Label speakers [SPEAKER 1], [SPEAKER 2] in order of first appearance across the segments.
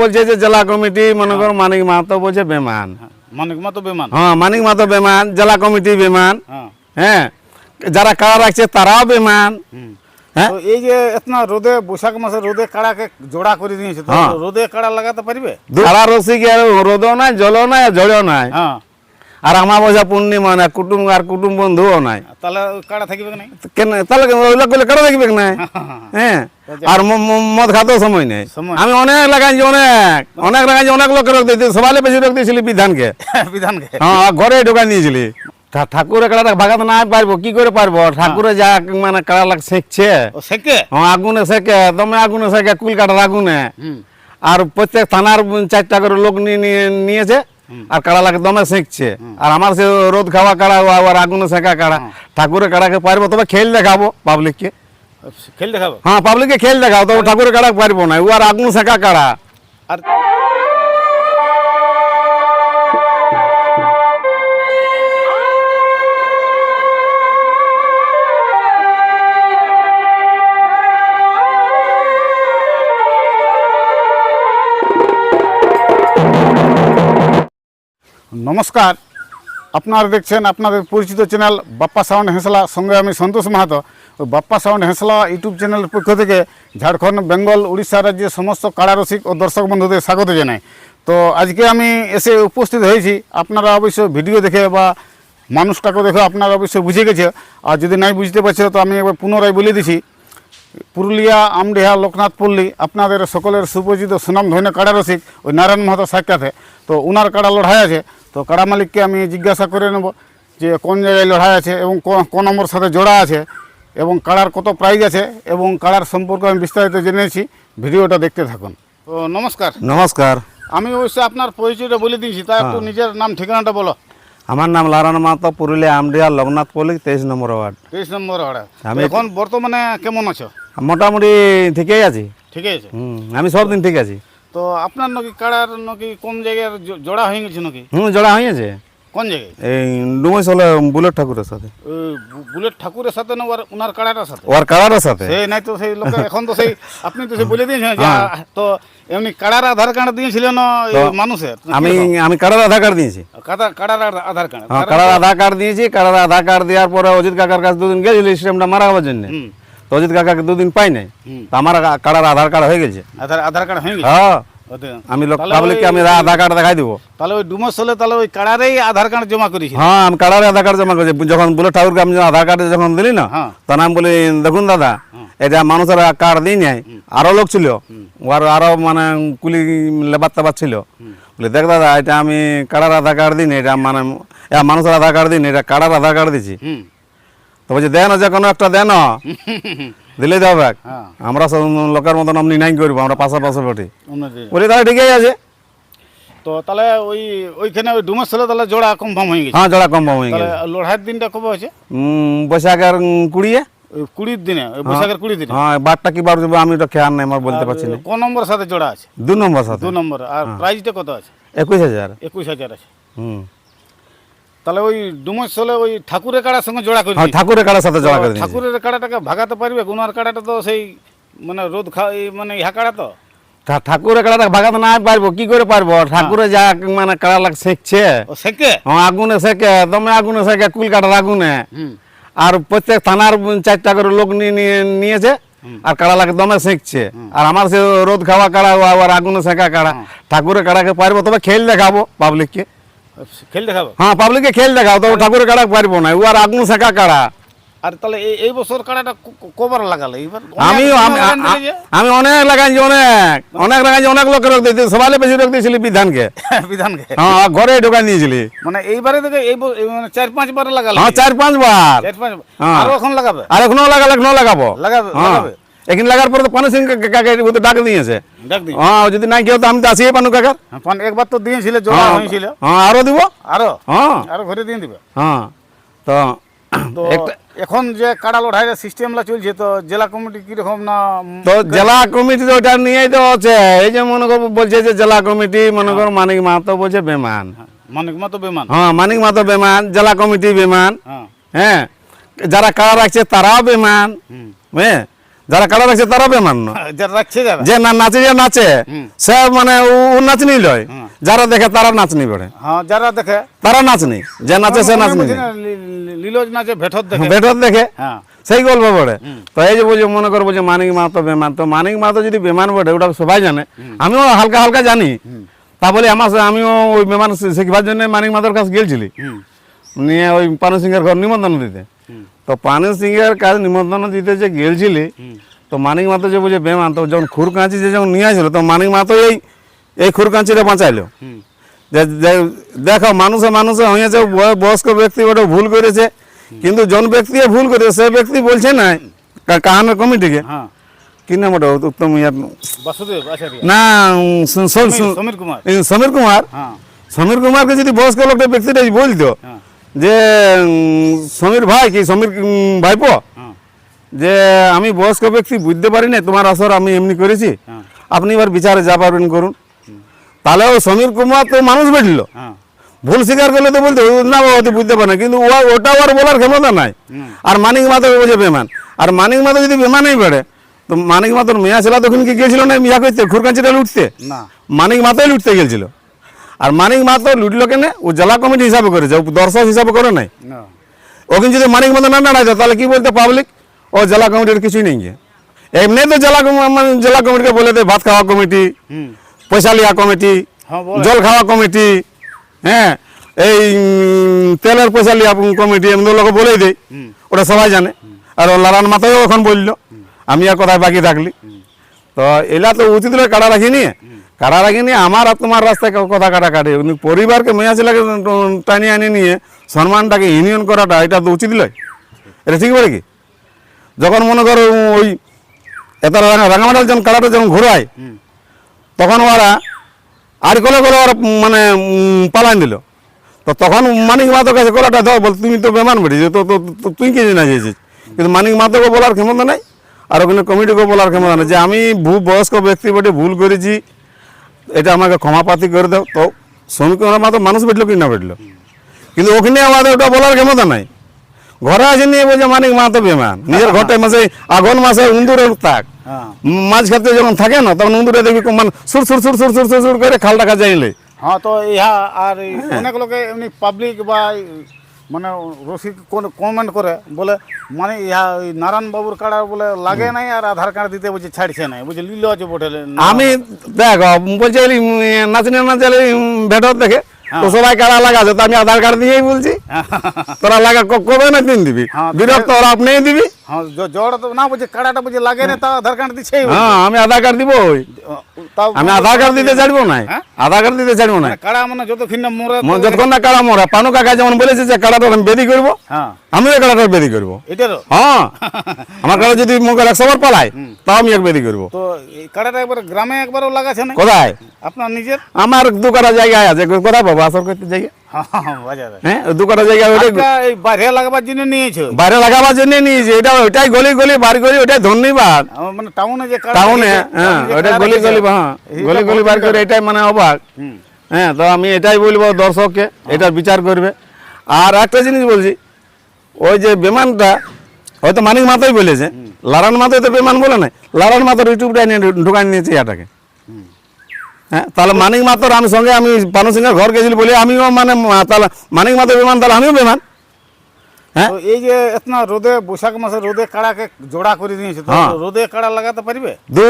[SPEAKER 1] বলছে যে জেলা কমিটি মনে করো মানিক মাহাতো বলছে বেমান।
[SPEAKER 2] মানিক মতো বেমান।
[SPEAKER 1] হ্যাঁ মানিক মাহাতো বেমান জেলা কমিটি বেমান।
[SPEAKER 2] হ্যাঁ।
[SPEAKER 1] হ্যাঁ যারা কারা রাখছে তারাও বেমান। হ্যাঁ।
[SPEAKER 2] এই যে এতনা রোদে বৈশাখ মাসে রোদে কাড়াকে জোড়া করে দিয়েছে
[SPEAKER 1] হ্যাঁ।
[SPEAKER 2] রোদে কাড়া লাগাতে পারবে?
[SPEAKER 1] কাড়া রসি কি রোদও নাই জলও নাই আর নাই।
[SPEAKER 2] হ্যাঁ।
[SPEAKER 1] আর আমাবস্যা পূর্ণিমা নাই কুটুম আর কুটুম বন্ধুও নাই।
[SPEAKER 2] তাহলে কাড়া থাকবে কি
[SPEAKER 1] কেন তাহলে ওইগুলো করলে দেখবে না হ্যাঁ আর ম- ম- মদ খাতেও সময় নেই। আমি অনেক লাগাইছি অনেক অনেক লাগাইছি অনেক লোক রোগ দিয়েছি সবাই বেশি রোগ দিয়েছিলি বিধানকে।
[SPEAKER 2] বিধানকে।
[SPEAKER 1] হ্যাঁ ঘরে ঢোকাই দিয়েছিলি ঠা- ঠাকুরের কাড়াটা ভাগাতে না পারব কি করে পারব? ঠাকুরে যা মানে কাড়া লাগ শেখছে। হ্যাঁ আগুনে শেখে দমে আগুনে শেখে কুল কাটার আগুনে আর প্রত্যেক থানার চারটা করে লোক নিয়ে নিয়ে- নিয়েছে। আর কাড়া লাগে দমে শেখছে আর আমার সে রোদ খাওয়া কাড়া আর আগুনে শেখা কাড়া ঠাকুরের কাড়াকে পারব তবে খেল দেখাবো পাবলিককে
[SPEAKER 2] খেল দেখাবো?
[SPEAKER 1] হ্যাঁ পাবলিককে খেল দেখাবো তবে ঠাকুরের কাড়া পারব না ও আর আগুন শেখা কাড়া।
[SPEAKER 2] আর নমস্কার। আপনারা দেখছেন আপনাদের পরিচিত চ্যানেল বাপ্পা সাউন্ড হেঁসলা। সঙ্গে আমি সন্তোষ মাহাতো। বাপ্পা সাউন্ড হেঁসলা ইউটিউব চ্যানেলের পক্ষ থেকে ঝাড়খণ্ড, বেঙ্গল, উড়িষ্যা রাজ্যের সমস্ত কারারসিক ও দর্শক বন্ধুদের স্বাগত জানাই। তো আজকে আমি এসে উপস্থিত হয়েছি। আপনারা অবশ্য ভিডিও দেখে বা মানুষটাকে দেখে আপনারা অবশ্যই বুঝে গেছে। আর যদি নাই বুঝতে পারছে, তো আমি একবার পুনরায় বলে দিছি। পুরুলিয়া, আমডেহা, লোকনাথ পল্লী, আপনাদের সকলের সুপরিচিত সুনাম ধন্য কাড়া রসিক ওই নারায়ণ মাহাতো সাক্ষাতে। তো উনার কাড়া লড়াই আছে। তো কাড়া মালিককে আমি জিজ্ঞাসা করে নেব যে কোন জায়গায় লড়াই আছে এবং কোন নম্বর সাথে জোড়া আছে এবং কাড়ার কত প্রাইজ আছে এবং কাড়ার সম্পর্কে আমি বিস্তারিত জেনেছি। ভিডিওটা দেখতে থাকুন। তো নমস্কার।
[SPEAKER 1] নমস্কার।
[SPEAKER 2] আমি অবশ্যই আপনার পরিচয়টা বলে দিয়েছি তা একটু নিজের নাম ঠিকানাটা বলো।
[SPEAKER 1] আমার নাম লারান মাহাতো পুরুলিয়া আমডিয়া লোকনাথ পল্লী তেইশ নম্বর ওয়ার্ড।
[SPEAKER 2] তেইশ নম্বর ওরা
[SPEAKER 1] আমি-
[SPEAKER 2] এখন বর্তমানে কেমন আছো?
[SPEAKER 1] মোটামুটি ঠিকই আছি।
[SPEAKER 2] ঠিক আছে?
[SPEAKER 1] আমি সব দিন ঠিক আছি।
[SPEAKER 2] তো আপনার নাকি কাড়ার নাকি কোন জায়গায় জ- জোড়া হয়ে গেছে নাকি?
[SPEAKER 1] হুম জোড়া হয়েছে
[SPEAKER 2] কোন জায়গায়?
[SPEAKER 1] এই ডুমই চলে বুলেট ঠাকুরের সাথে।
[SPEAKER 2] বুলেট ঠাকুরের সাথে না ওর উনার কাড়াটার সাথে?
[SPEAKER 1] ওর কারারের সাথে।
[SPEAKER 2] সেই নাই তো সেই লোকে এখন তো সেই আপনি তো সেই বলে দিয়েছেন যে তো এমনি কাড়ার আধার কার্ড দিয়েছিলেন মানুষের?
[SPEAKER 1] আমি আমি কারার আধার কার্ড দিয়েছি।
[SPEAKER 2] কাড়া কাড়ার আধার কার্ড।
[SPEAKER 1] হ্যাঁ কারার আধার কার্ড দিয়েছি। কারার আধার কার্ড দেওয়ার পরে অজিত কাকার কাছে দুদিন গেছিল স্টেমটা মারা হওয়ার জন্য। তো অজিত কাকাকে দুদিন পাই নাই। তো আমার কারার আধার কার্ড হয়ে গেছে।
[SPEAKER 2] আধার আধার কার্ড হয়ে গেছে?
[SPEAKER 1] হ্যাঁ। আমি লোক পাবলিককে আমি আধার কার্ড দেখাই দিব।
[SPEAKER 2] তাহলে ওই ডুমস হলে তাহলে ওই কাড়ারেই আধার কার্ড জমা করেছি
[SPEAKER 1] হ্যাঁ আমি কারার আধার কার্ড জমা করছি। যখন বুলেট ঠাকুরকে আমি আধার কার্ড যখন দিলি না
[SPEAKER 2] হ্যাঁ।
[SPEAKER 1] তখন আমি বলি দেখুন দাদা এটা মানুষের কার্ড দিই নাই আরও লোক ছিল। ওর আরও মানে কুলি লেবার তেবার ছিল। বলি দেখ দাদা এটা আমি কাড়ার আধার কার্ড দিই এটা মানে মানুষের আধার কার্ড দিই এটা কাড়ার আধার কার্ড দিছি। তো বলছি দেন যে কোনো একটা দেন দিলেই দেবে
[SPEAKER 2] হ্যাঁ।
[SPEAKER 1] আমরা সব লোকের মতন অমনি নাই করব আমরা পাশাপাশি বটি। বলি তাহলে ঠিকই আছে।
[SPEAKER 2] তো তাহলে ওই ওইখানে ওই ডুমস হলে তাহলে জোড়া কনফার্ম হয়ে গেছে।
[SPEAKER 1] হ্যাঁ জোড়া কম হয়ে গেছে।
[SPEAKER 2] লড়াইয়ের দিনটা কবে হয়েছে?
[SPEAKER 1] বৈশাখের কুড়িয়ে?
[SPEAKER 2] কুড়ির দিনে বৈশাখের কুড়ি দিনে?
[SPEAKER 1] হ্যাঁ বারটা কি বার আমি তো খেয়াল নাই আমার বলতে পারছি না।
[SPEAKER 2] কোন নম্বর সাথে জোড়া আছে?
[SPEAKER 1] দু নম্বর সাথে।
[SPEAKER 2] দু নম্বর আর প্রাইসটা কত আছে?
[SPEAKER 1] একুশ হাজার।
[SPEAKER 2] একুশ হাজার আছে।
[SPEAKER 1] হুম।
[SPEAKER 2] তাহলে ওই ডুমস হলে ওই ঠাকুরের কাড়ার সঙ্গে জোড়া করি
[SPEAKER 1] হ্যাঁ ঠাকুরের কাড়ার সাথে জোড়া করে
[SPEAKER 2] ঠাকুরের কাড়াটাকে ভাগাতে পারবে গুনার কাড়াটা তো সেই মানে রোদ খা মানে ইহা কাড়া তো।
[SPEAKER 1] ঠাকুরের কাড়াটা ভাগাতে না পারব কি করে পারব? ঠাকুরে যা মানে কাড়া লাগ শেখছে
[SPEAKER 2] সেকে?
[SPEAKER 1] হ্যাঁ আগুনে শেখে দমে আগুনে শেখে কুল কাটার আগুনে। আর প্রত্যেক থানার চারটা করে লোক নিয়ে নিয়ে নিয়েছে আর কাড়া লাগে দমে শেখছে আর আমার সে রোদ খাওয়া কাড়া ও আবার আগুনে শেখা কাড়া। ঠাকুরের কাড়াকে পারব তবে খেল দেখাবো পাবলিককে
[SPEAKER 2] খেল দেখাবো?
[SPEAKER 1] হ্যাঁ পাবলিককে খেল দেখাও তবে ঠাকুরের কাড়া পারব না ও আর আগুন শেখা কাড়া।
[SPEAKER 2] আর তাহলে এই বছর কাড়াটা কবার লাগালে? এইবার
[SPEAKER 1] আমি আমি- অনেক লাগাইছি অনেক অনেক লাগাইছি অনেক লোকের রোগ দিয়েছি সবাই বেশি রোগ দিয়েছিলি বিধানকে।
[SPEAKER 2] বিধানকে?
[SPEAKER 1] হ্যাঁ ঘরে ঢোকাই নিয়েছিলি।
[SPEAKER 2] মানে এইবারে থেকে এই মানে চার পাঁচ বার লাগালে।
[SPEAKER 1] হ্যাঁ চার পাঁচ বার।
[SPEAKER 2] চার পাঁচ
[SPEAKER 1] হ্যাঁ।
[SPEAKER 2] আরও এখন লাগাবে?
[SPEAKER 1] আর এখনও লাগালে এখনও লাগাবো।
[SPEAKER 2] লাগাবে
[SPEAKER 1] হ্যাঁ।
[SPEAKER 2] লাগাবে?
[SPEAKER 1] এখানে লাগার পরে তো পানু সিং কাকে ও তো ডাক দিয়েছে। হ্যাঁ যদি নাই কেউ তো আমি তো আসি পানু কাকার।
[SPEAKER 2] হ্যাঁ, পান- একবার তো দিয়েছিল জোড়া
[SPEAKER 1] হ্যাঁ
[SPEAKER 2] হয়েছিল।
[SPEAKER 1] হ্যাঁ আরও দিব?
[SPEAKER 2] আরও?
[SPEAKER 1] হ্যাঁ।
[SPEAKER 2] আরও ঘরে দিয়ে দিবে।
[SPEAKER 1] হ্যাঁ তো
[SPEAKER 2] এখন যে কাড়া লড়াইয়ের সিস্টেমটা চলছে তো জেলা কমিটি কীরকম না
[SPEAKER 1] তো জেলা কমিটি তো ওটা নিয়েই তো আছে। এই যে মনে করো বলছে যে জেলা কমিটি মনে করো মানিক মাহাতো বলছে বেমান।
[SPEAKER 2] মানিক মতো বেমান।
[SPEAKER 1] হ্যাঁ মানিক মাহাতো বেমান জেলা কমিটি বেমান।
[SPEAKER 2] হ্যাঁ।
[SPEAKER 1] হ্যাঁ যারা কাড়া রাখছে তারাও বেমান। হ্যাঁ যারা কাড়া রাখছে তারা বেমান
[SPEAKER 2] যারা
[SPEAKER 1] যে না নাচে যে নাচে সে মানে ও নাচনি লয়। যারা দেখে তারা নাচনি বেড়ে
[SPEAKER 2] হ্যাঁ যারা দেখে।
[SPEAKER 1] তারা নাচনি যে নাচে সে নাচনি
[SPEAKER 2] বুঝি লীলজ নাচে দেখে। হ্যাঁ
[SPEAKER 1] সেই গল্প বড়ে তো এই যে বলছে মনে করব যে মানিক মাহাতো বেমান তো মানিক মাহাতো যদি বেমান বটে ওটা সবাই জানে। আমিও হালকা হালকা জানি। তা বলে আমার আমিও ওই বেমান শিখবার জন্য মানিক মাহাতোর কাছে
[SPEAKER 2] হুম।
[SPEAKER 1] নিয়ে ওই পানু সিংহের ঘর নিমন্ত্রণ দিতে। তো পানু সিংহের কাছে নিমন্ত্রণ দিতে যে গেলছিলি তো মানিক মাহাতো যে বলছে বেমান তো যখন খুর কাঁচি যে যখন নিয়ে আসলো তো মানিক মাহাতো এই এই খুর কাঁচিটা বাঁচাইলো দেখো মানুষে মানুষে হয়েছে বয়স্ক ব্যক্তি ওটা ভুল করেছে। কিন্তু জন ব্যক্তি ভুল করেছে সে ব্যক্তি বলছে না কাহানের কমিটিকে।
[SPEAKER 2] হ্যাঁ।
[SPEAKER 1] কি নাম ওটা? উত্তম ইয়ার না
[SPEAKER 2] সমীর কুমার।
[SPEAKER 1] সমীর কুমার?
[SPEAKER 2] হ্যাঁ।
[SPEAKER 1] সমীর কুমারকে যদি বয়স্ক লোকটা ব্যক্তিটা বলতো
[SPEAKER 2] হ্যাঁ।
[SPEAKER 1] যে সমীর ভাই কি সমীর ভাইপো?
[SPEAKER 2] হ্যাঁ।
[SPEAKER 1] যে আমি বয়স্ক ব্যক্তি বুঝতে পারি না তোমার আসর আমি এমনি করেছি।
[SPEAKER 2] হ্যাঁ।
[SPEAKER 1] আপনি এবার বিচারে যা পারবেন করুন। তাহলে ও সমীর কুমার তো মানুষ বেটলো।
[SPEAKER 2] হ্যাঁ।
[SPEAKER 1] ভুল স্বীকার করলে তো বলতে না বাবা বুঝতে পারে না কিন্তু ওটা আর বলার ক্ষমতা নাই। আর মানিক মাতো বোঝে বেমান। আর মানিক মাতো যদি বেমানেই বেড়ে তো মানিক মাতোর মেয়া ছেলা তখন কি গিয়েছিল না মিয়া করতে খুরকাঞ্চিটা লুটতে?
[SPEAKER 2] না।
[SPEAKER 1] মানিক মাতোই লুটতে গেছিল আর মানিক মাতো লুটলো কেনে? ও জেলা কমিটি হিসাবে করেছে ও দর্শক হিসাবে করে নাই। ওখানে যদি মানিক মতো না দাঁড়াইতো তাহলে কি বলতো পাবলিক ও জেলা কমিটির কিছুই নেই গিয়ে এমনি তো জেলা মানে জেলা কমিটিকে বলে দেয় ভাত খাওয়া কমিটি পয়সা লিয়া কমিটি
[SPEAKER 2] হ্যাঁ
[SPEAKER 1] জল খাওয়া কমিটি হ্যাঁ এই তেলের পয়সা লিয়া কমিটি এমনি লোক বলেই দেয় ওটা সবাই জানে। আর ও লারান মাথায়ও এখন বলল। আমি আর কোথায় বাকি থাকলি। তো এলা তো উচিত কাটা রাখিনি। কাটা রাখিনি আমার আর তোমার রাস্তায় কথা কাটা কাটে পরিবারকে মেয়া ছেলেকে টানিয়ে আনি নিয়ে সম্মানটাকে ইউনিয়ন করাটা এটা তো উচিত নয়। এটা ঠিক বলে কি? যখন মনে করো ওই এত রাঙামাটাল যখন কাটাটা যখন ঘোরায় তখন ওরা আর কলে করে ওরা মানে পালান দিল তো তখন মানিক মাতো কাছে কলাটা দাও বল তুমি তো বেমান বেড়ি তো তুই কি না যেছিস কিন্তু মানিক মাতোকে বলার ক্ষমতা নাই আর ওখানে কমিটিকে বলার ক্ষমতা নেই। যে আমি ভূ বয়স্ক ব্যক্তি বটে ভুল করেছি এটা আমাকে ক্ষমাপাতি করে দাও। তো শ্রমিক মাতো মানুষ বেটলো কি না বেটলো কিন্তু ওখানে আমাদের ওটা বলার ক্ষমতা নাই। ঘরে আছে নিয়ে বলছে মানিক মাতো বেমান। নিজের ঘরটা মাসে আগুন মাসে উন্দুরের তাক
[SPEAKER 2] হ্যাঁ।
[SPEAKER 1] মাছ খেতে যখন থাকে না তখন উন্দুরে দেখবি মানে সুর সুর সুর সুর সুর সুর সুর করে খাল টাকা যাইলে
[SPEAKER 2] হ্যাঁ তো ইহা আর। অনেক লোকে এমনি পাবলিক বা মানে রসিক কমেন্ট করে বলে মানে ইহা ওই নারায়ণ বাবুর কাড়া বলে লাগে নাই আর আধার কার্ড দিতে বলছে ছাড়ছে নাই। বলছে লিল আছে বটে
[SPEAKER 1] আমি দেখ বলছে নাচনি নাচালে ভেটর দেখে। তো সবাই কারা লাগাছে তো আমি আধার কার্ড দিয়েই বলছি। তোরা লাগা কবে না দিন দিবি?
[SPEAKER 2] হ্যাঁ,
[SPEAKER 1] বিরক্ত ওরা আপনিই দিবি।
[SPEAKER 2] হ্যাঁ জড় তো না কাড়াটা লাগে না তা আধার কার্ড
[SPEAKER 1] হ্যাঁ আমি আধার কার্ড দিব ওই। আমি আধার কার্ড দিতে ছাড়বো না।
[SPEAKER 2] হ্যাঁ?
[SPEAKER 1] আধার কার্ড দিতে ছাড়বো না।
[SPEAKER 2] মানে কাড়া মানে যতক্ষণ না মরে
[SPEAKER 1] যতক্ষণ না কাড়া মরা। পানু কাকা যেমন বলেছে যে কাড়াটা আমি বেদি করব।
[SPEAKER 2] হ্যাঁ।
[SPEAKER 1] আমিও এই কাড়াটার বেদি করব।
[SPEAKER 2] এটারও?
[SPEAKER 1] হ্যাঁ। আমার কাড়া যদি মনে একশো বার পালায় তাও আমি এক বেদি করব।
[SPEAKER 2] তো এই কাড়াটা একবার গ্রামে একবারও লাগাছে না?
[SPEAKER 1] কোথায়?
[SPEAKER 2] আপনার নিজের?
[SPEAKER 1] আমার দু কাটা জায়গায় আছে কোথায় পাবো আসর করতে জায়গা
[SPEAKER 2] হ্যাঁ,
[SPEAKER 1] হ্যাঁ ওই দু কাটা জায়গা ওইটাই
[SPEAKER 2] বাইরে লাগাবার জন্য নিয়েছো?
[SPEAKER 1] বাইরে লাগাবার জন্য নিয়েছি এটা ওইটাই গলি গলি বার গলি ওইটাই ধন্যবাদ।
[SPEAKER 2] মানে টাউনে যে
[SPEAKER 1] টাউনে হ্যাঁ
[SPEAKER 2] টাউনে যে
[SPEAKER 1] ওইটাই
[SPEAKER 2] কাড়া
[SPEAKER 1] গলি গলি হ্যাঁ গলি গলি বার করে এটাই মানে অবাক। হ্যাঁ তো আমি এটাই বলব দর্শককে এটার বিচার করবে। আর একটা জিনিস বলছি ওই যে বিমানটা হয়তো মানিক মাতাই বলেছে লারান মাথায় তো বিমান বলে নাই লারান মাথার ইউটিউবটা নিয়ে ঢুকাই নিয়েছে এটাকে হ্যাঁ তাহলে মানিক মাতর আমি সঙ্গে আমি পানু সিংহের ঘর গেছিলি বলি আমিও মানে তাহলে মানিক মাতর বিমান তাহলে আমিও বিমান। হ্যাঁ?
[SPEAKER 2] এই যে এতনা রোদে বৈশাখ মাসে রোদে কাড়াকে জোড়া করে দিয়েছে তো
[SPEAKER 1] হ্যাঁ।
[SPEAKER 2] রোদে কাড়া লাগাতে পারবে?
[SPEAKER 1] দু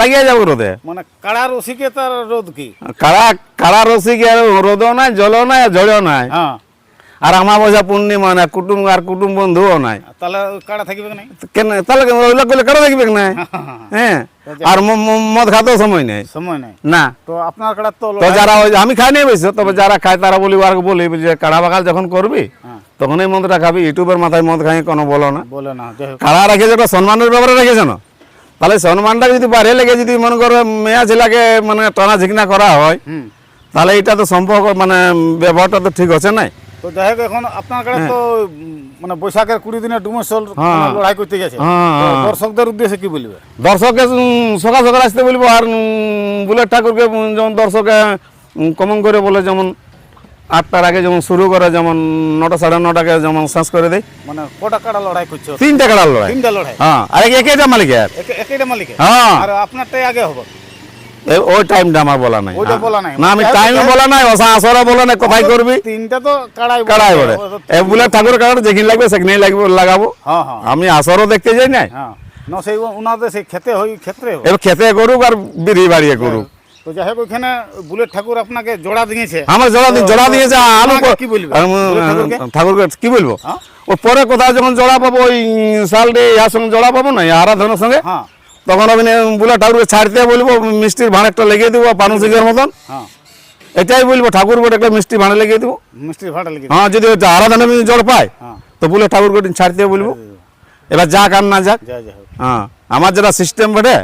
[SPEAKER 1] লাগিয়ে যাব রোদে।
[SPEAKER 2] মানে কাড়া রসিকে তার রোদ কি?
[SPEAKER 1] কাড়া কাড়া রসিকে রোদও নাই জলও নাই জল জড়ও নাই।
[SPEAKER 2] হ্যাঁ।
[SPEAKER 1] আর আমাবস্যা পূর্ণিমা নাই কুটুম আর কুটুম বন্ধুও নাই।
[SPEAKER 2] তাহলে কাড়া থাকবে না
[SPEAKER 1] কেন তাহলে কেন? ওইগুলো করলে কারা দেখবে না হ্যাঁ আর মদ খাতেও সময় নেই।
[SPEAKER 2] সময় নেই।
[SPEAKER 1] না।
[SPEAKER 2] তো আপনার কাড়া তো
[SPEAKER 1] তো যারা আমি খাই নিয়ে বেশি তবে যারা খায় তারা বলি আর বলি যে কাড়া বাগাল যখন করবি
[SPEAKER 2] হ্যাঁ।
[SPEAKER 1] তখন এই মদটা খাবি। ইউটিউবের মাথায় মদ খাই কোনো বলো না।
[SPEAKER 2] বলে না
[SPEAKER 1] কাড়া রেখেছে ওটা সম্মানের ব্যাপারে রেখেছে না? তাহলে সম্মানটা যদি বাইরে লেগে যদি মনে করো মেয়া ছেলেকে মানে টানা ঝিকনা করা হয় তাহলে এটা তো সম্পর্ক মানে ব্যবহারটা তো ঠিক আছে না
[SPEAKER 2] তো যাই হোক এখন আপনার কাছে তো মানে বৈশাখের কুড়ি দিনের ডুমসল
[SPEAKER 1] হ্যাঁ।
[SPEAKER 2] লড়াই করতে গেছে।
[SPEAKER 1] হ্যাঁ, হ্যাঁ।
[SPEAKER 2] দর্শকদের উদ্দেশ্যে কি বলবে?
[SPEAKER 1] দর্শককে সকাল সকাল আসতে বলব আর বুলেট ঠাকুরকে যেমন দর্শকে কমন করে বলে যেমন আটটার আগে যেমন শুরু করে যেমন নটা সাড়ে নটাকে যেমন শেষ করে দেয়।
[SPEAKER 2] মানে কটা কাড়া লড়াই করছ?
[SPEAKER 1] তিনটা কাড়ার লড়াই।
[SPEAKER 2] তিনটা লড়াই?
[SPEAKER 1] হ্যাঁ আর একেটা মালিকের।
[SPEAKER 2] একে- একইটা মালিকে
[SPEAKER 1] হ্যাঁ।
[SPEAKER 2] আর আপনারটাই আগে হবে?
[SPEAKER 1] ওই টাইমটা আমার বলা নাই।
[SPEAKER 2] ওইটা বলা নাই।
[SPEAKER 1] না আমি টাইম বলা নাই অসা আসরা বলা নাই কোথায় করবি?
[SPEAKER 2] তিনটা তো কাড়াই
[SPEAKER 1] কাড়াই বলে। এ ঠাকুর কাড়ার যেখানে লাগবে সেখানেই লাগবে লাগাবো।
[SPEAKER 2] হ্যাঁ হ্যাঁ।
[SPEAKER 1] আমি আসরও দেখতে যাই নাই।
[SPEAKER 2] হ্যাঁ। না সেই ওনাদের সেই খেতে হই ক্ষেত্রে
[SPEAKER 1] এবার খেতে করুক আর বিড়ি বাড়িয়ে করুক।
[SPEAKER 2] তো যাই হোক বুলেট ঠাকুর আপনাকে জোড়া দিয়েছে।
[SPEAKER 1] আমার জোড়া দিয়েছে আলু
[SPEAKER 2] কি বলবে? ঠাকুরকে?
[SPEAKER 1] কি বলব? ও পরে কোথাও যখন জোড়া পাবো ওই সালটে ইয়ার সঙ্গে জোড়া পাবো না আরাধনার সঙ্গে?
[SPEAKER 2] হ্যাঁ।
[SPEAKER 1] তখন আমি বলে ঠাকুরকে ছাড়তে বলব মিষ্টির ভাঁড় একটা লেগে দেবো পানুসিকের মতন।
[SPEAKER 2] হ্যাঁ।
[SPEAKER 1] এটাই বলব ঠাকুর বলে একটা মিষ্টি ভাঁড়ে লেগে দেবো।
[SPEAKER 2] মিষ্টি ভাঁড়ে লেগে
[SPEAKER 1] হ্যাঁ যদি আরাধনা জল পায়
[SPEAKER 2] হ্যাঁ।
[SPEAKER 1] তো বলে ঠাকুর কঠিন ছাড়তে বলব। এবার যাক আর না যাক। হ্যাঁ আমার যেটা সিস্টেম বটে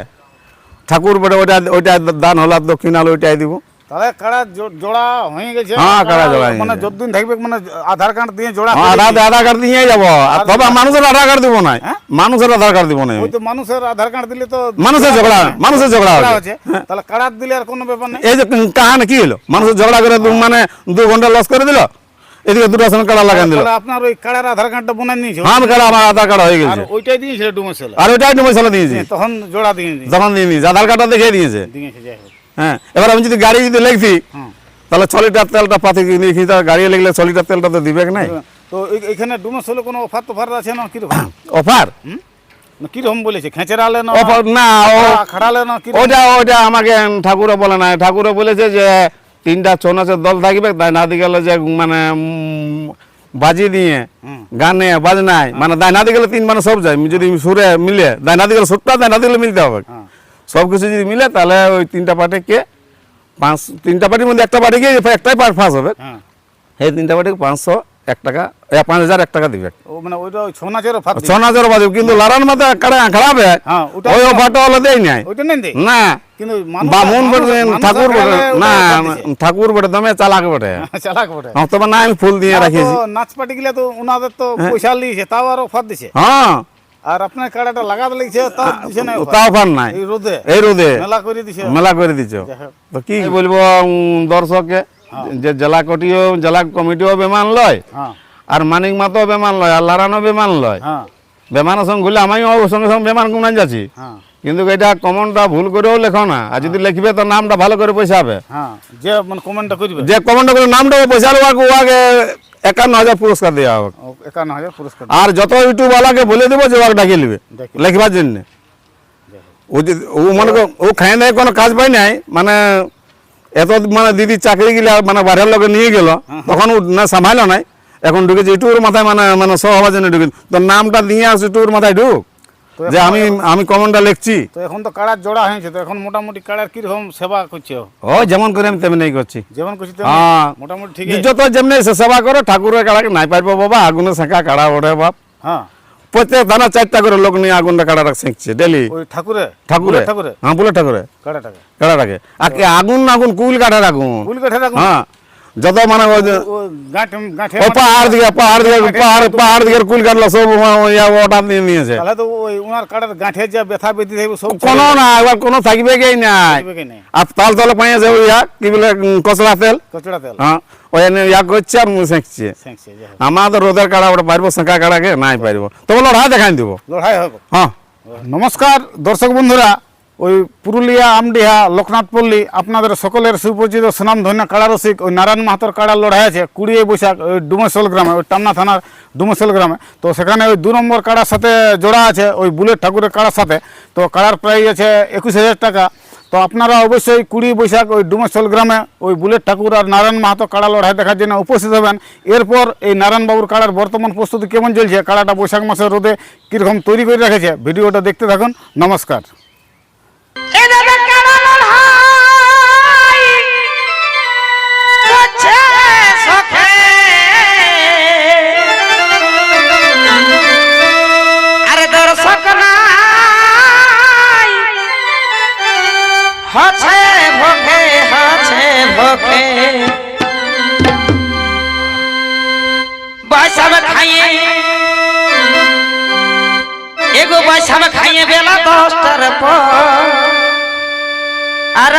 [SPEAKER 1] ঠাকুর বটে ওইটা ওইটা দান হলার আলো ওইটাই দিব।
[SPEAKER 2] তাহলে কাড়া জোড়া হয়ে গেছে।
[SPEAKER 1] হ্যাঁ, কাড়া জোড়া
[SPEAKER 2] মানে যতদিন থাকবে মানে আধার কার্ড দিয়ে জোড়া
[SPEAKER 1] হ্যাঁ, আধার আধার কার্ড দিয়ে যাব। আর তবে মানুষের আধার কার্ড দিব না।
[SPEAKER 2] হ্যাঁ?
[SPEAKER 1] মানুষের আধার কার্ড দিব না
[SPEAKER 2] ওই তো মানুষের আধার কার্ড দিলে তো
[SPEAKER 1] মানুষের ঝগড়া মানুষের ঝগড়া
[SPEAKER 2] ঝগড়া
[SPEAKER 1] হচ্ছে।
[SPEAKER 2] হচ্ছে। তাহলে কাড়া দিলে আর কোনো ব্যাপার নেই।
[SPEAKER 1] এই যে কাহানি কি হলো? মানুষের ঝগড়া করে মানে দু ঘণ্টা লস করে দিল? এদিকে দুটো সঙ্গে কাড়া লাগান দিল।
[SPEAKER 2] আপনার ওই কাড়ার আধার কার্ডটা বনাই নিয়েছে?
[SPEAKER 1] কাড়া আমার আধার কার্ড হয়ে গেছে।
[SPEAKER 2] ওইটাই দিয়েছিল ডুমসেলা?
[SPEAKER 1] আর ওইটাই মশলা
[SPEAKER 2] তখন জোড়া দিয়ে দিয়েছে।
[SPEAKER 1] যখন দিয়ে দিয়েছি। আধার কার্ডটা দেখে দিয়েছে।
[SPEAKER 2] দিয়েছে যাই হোক।
[SPEAKER 1] হ্যাঁ এবার আমি যদি গাড়ি যদি লিখছি তাহলে ছ লিটার তেলটা পাতি গাড়ি লিখলে ছ লিটার তেলটা তো দিবে নাই?
[SPEAKER 2] তো এখানে ডুমসেলে কোনো অফার তোফার আছে না কীরকম?
[SPEAKER 1] অফার?
[SPEAKER 2] হুম? কীরকম বলেছে? খেঁচেরালে না
[SPEAKER 1] অফার? না ও
[SPEAKER 2] খাড়ালে না
[SPEAKER 1] ওটা ওটা আমাকে ঠাকুরও বলে না ঠাকুরও বলেছে যে তিনটা ছৌ নাচের দল থাকবে তাই না গেলে যে মানে বাজি দিয়ে
[SPEAKER 2] হুম।
[SPEAKER 1] গানে বাজনায়। মানে দায় না গেলে তিন মানে সব যায়। যদি সুরে মিলে দায় না গেলে সুরটা দায় না গেলে মিলতে হবে।
[SPEAKER 2] হ্যাঁ।
[SPEAKER 1] সব কিছু যদি মিলে তাহলে ওই তিনটা পার্টি কে পাঁচ তিনটা পার্টির মধ্যে একটা পার্টি গিয়ে একটাই পার্ট ফার্স্ট হবে।
[SPEAKER 2] হ্যাঁ।
[SPEAKER 1] এই তিনটা পার্টি পাঁচশো এক টাকা পাঁচ হাজার এক টাকা দিবে।
[SPEAKER 2] মানে ওইটা ছৌ
[SPEAKER 1] ছ হাজার বাজবে কিন্তু লারার মধ্যে খারাপ
[SPEAKER 2] হ্যাঁ
[SPEAKER 1] ওই অফারটা হলে দেয় নাই।
[SPEAKER 2] ওইটা নেই
[SPEAKER 1] না।
[SPEAKER 2] কিন্তু
[SPEAKER 1] বামুন ঠাকুর বটে। না ঠাকুর বটে দমে চালাক বটে।
[SPEAKER 2] চালাক বটে।
[SPEAKER 1] হ্যাঁ, না আমি ফুল দিয়ে রাখিয়েছি।
[SPEAKER 2] নাচ গেলে তো ওনাদের তো পয়সা লিয়েছে তাও আর অফার দিছে।
[SPEAKER 1] হ্যাঁ।
[SPEAKER 2] আর আপনার কাড়াটা লাগাতে লেগেছে তাও দিছে না
[SPEAKER 1] তাও অফার নাই।
[SPEAKER 2] এই রোদে।
[SPEAKER 1] এই রোদে
[SPEAKER 2] মেলা করে দিছে।
[SPEAKER 1] মেলা করে দিছ। তো কি বলব দর্শককে
[SPEAKER 2] হ্যাঁ।
[SPEAKER 1] যে জেলা কটিও জেলা কমিটিও বেমান লয়
[SPEAKER 2] হ্যাঁ।
[SPEAKER 1] আর মানিক মাতো বেমান লয় আর লারানো বেমান লয়।
[SPEAKER 2] হ্যাঁ।
[SPEAKER 1] বেমানের সঙ্গে ঘুরলে আমিও সঙ্গে সঙ্গে বেমান গুনান যাচ্ছি। কিন্তু এটা কমনটা ভুল করেও লেখো না। আর যদি লিখবে তো নামটা ভালো করে পয়সা হবে।
[SPEAKER 2] যে মানে কমেন্টটা করবে।
[SPEAKER 1] যে কমেন্ট করে নামটা পয়সা ওকে একান্ন হাজার পুরস্কার দেওয়া হবে।
[SPEAKER 2] একান্ন হাজার পুরস্কার
[SPEAKER 1] আর যত ইউটিউব ওয়ালাকে বলে দেবো যে ওকে ডাকিয়ে নেবে লেখবার জন্য। ও যদি ও মনে কর ও খাই নাই কোনো কাজ পাই নাই মানে এত মানে দিদি চাকরি গেলে মানে বাইরের লোকে নিয়ে গেল তখন ও না সামাইলো নাই এখন ঢুকেছে ইউটিউবের মাথায় মানে মানে সব হওয়ার জন্য ঢুকে তো নামটা নিয়ে আস ইউটিউবের মাথায় ঢুক। যে আমি আমি কমেন্টটা লিখছি।
[SPEAKER 2] তো এখন তো কাড়ার জোড়া হয়েছে তো এখন মোটামুটি কাড়ার কীরকম সেবা করছে ও?
[SPEAKER 1] যেমন করে আমি তেমনি করছি।
[SPEAKER 2] যেমন করছি
[SPEAKER 1] হ্যাঁ।
[SPEAKER 2] মোটামুটি ঠিক
[SPEAKER 1] যত যেমনি সে সেবা করো ঠাকুরের কাড়াকে নাই পারব বাবা আগুনে শেখা কাড়া ওঠে বাপ।
[SPEAKER 2] হ্যাঁ।
[SPEAKER 1] প্রত্যেক দানা চারটা করে লোক নিয়ে আগুনটা কাড়াটা সেঁকছে ডেলি।
[SPEAKER 2] ঠাকুরে?
[SPEAKER 1] ঠাকুরে।
[SPEAKER 2] ঠাকুরে?
[SPEAKER 1] হ্যাঁ বলে ঠাকুরে।
[SPEAKER 2] কাড়াটাকে।
[SPEAKER 1] কাড়াটাকে। আর আগুন আগুন কুল কাঠার আগুন।
[SPEAKER 2] ফুল কাঠে রাখুন
[SPEAKER 1] হ্যাঁ। যত মানে পাহাড় দিকে পাহাড় দিকে পাহাড় পাহাড় দিকে কুল কাটলো সব অর্ডার দিয়ে নিয়েছে।
[SPEAKER 2] তাহলে তো ওই ওনার কাড়ার গাঁঠে যা ব্যথা বেঁধে থাকবে সব
[SPEAKER 1] কোনো না এবার কোনো থাকবে কি নাই। আর তাল তলে পাইছে ওই ইয়া কি বলে কচড়া তেল?
[SPEAKER 2] কচড়া তেল।
[SPEAKER 1] হ্যাঁ ওই এনে ইয়া করছে আর সেঁকছে আমার তো রোদের কাড়া ওটা পারব সেঁকা কাড়াকে নাই পারব। তবে লড়াই দেখাই দিব।
[SPEAKER 2] লড়াই হবে।
[SPEAKER 1] হ্যাঁ।
[SPEAKER 2] নমস্কার দর্শক বন্ধুরা। ওই পুরুলিয়া, আমডিহা লোকনাথপল্লী আপনাদের সকলের সুপরিচিত সুনাম ধন্য কাড়ারসিক ওই নারায়ণ মাহাতর কাড়ার লড়াই আছে কুড়ি বৈশাখ, ওই ডুমেশ্বল গ্রামে, ওই টামনা থানার ডুমেশ্বল গ্রামে। তো সেখানে ওই দু নম্বর কাড়ার সাথে জোড়া আছে, ওই বুলেট ঠাকুরের কাড়ার সাথে। তো কাড়ার প্রাইস আছে একুশ হাজার টাকা। তো আপনারা অবশ্যই কুড়ি বৈশাখ ওই ডুমেশ্বল গ্রামে ওই বুলেট ঠাকুর আর নারায়ণ মাহাতো কাড়া লড়াই দেখার জন্য উপস্থিত হবেন। এরপর এই নারায়ণবাবুর কাড়ার বর্তমান প্রস্তুতি কেমন চলছে, কাড়াটা বৈশাখ মাসের রোদে কীরকম তৈরি করে রেখেছে, ভিডিওটা দেখতে থাকুন। নমস্কার।
[SPEAKER 3] হচ্ছে ভোগে হচ্ছে ভোগে বৈশাখ খাইয়ে, এগো বৈশাখ খাইয়ে বেলা দশটার পর। আর,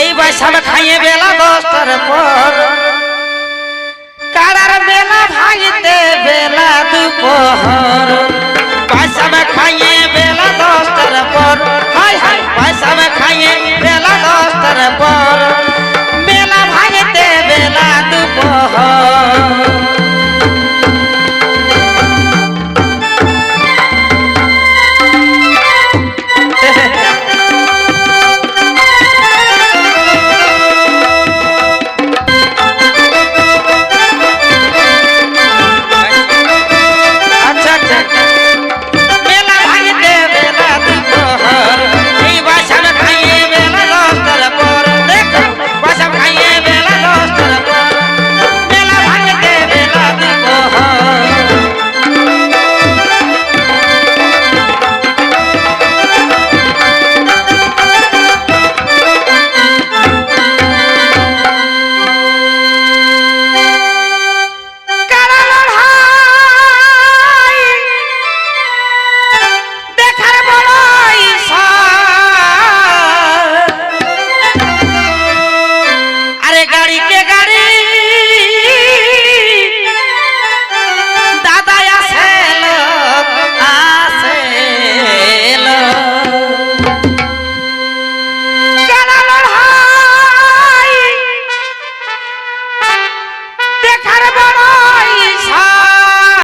[SPEAKER 3] এই বৈশাখ খাইয়ে বেলা দশটার পর। কাড়ার বেলা ভাঙিতে বেলা দুপহর।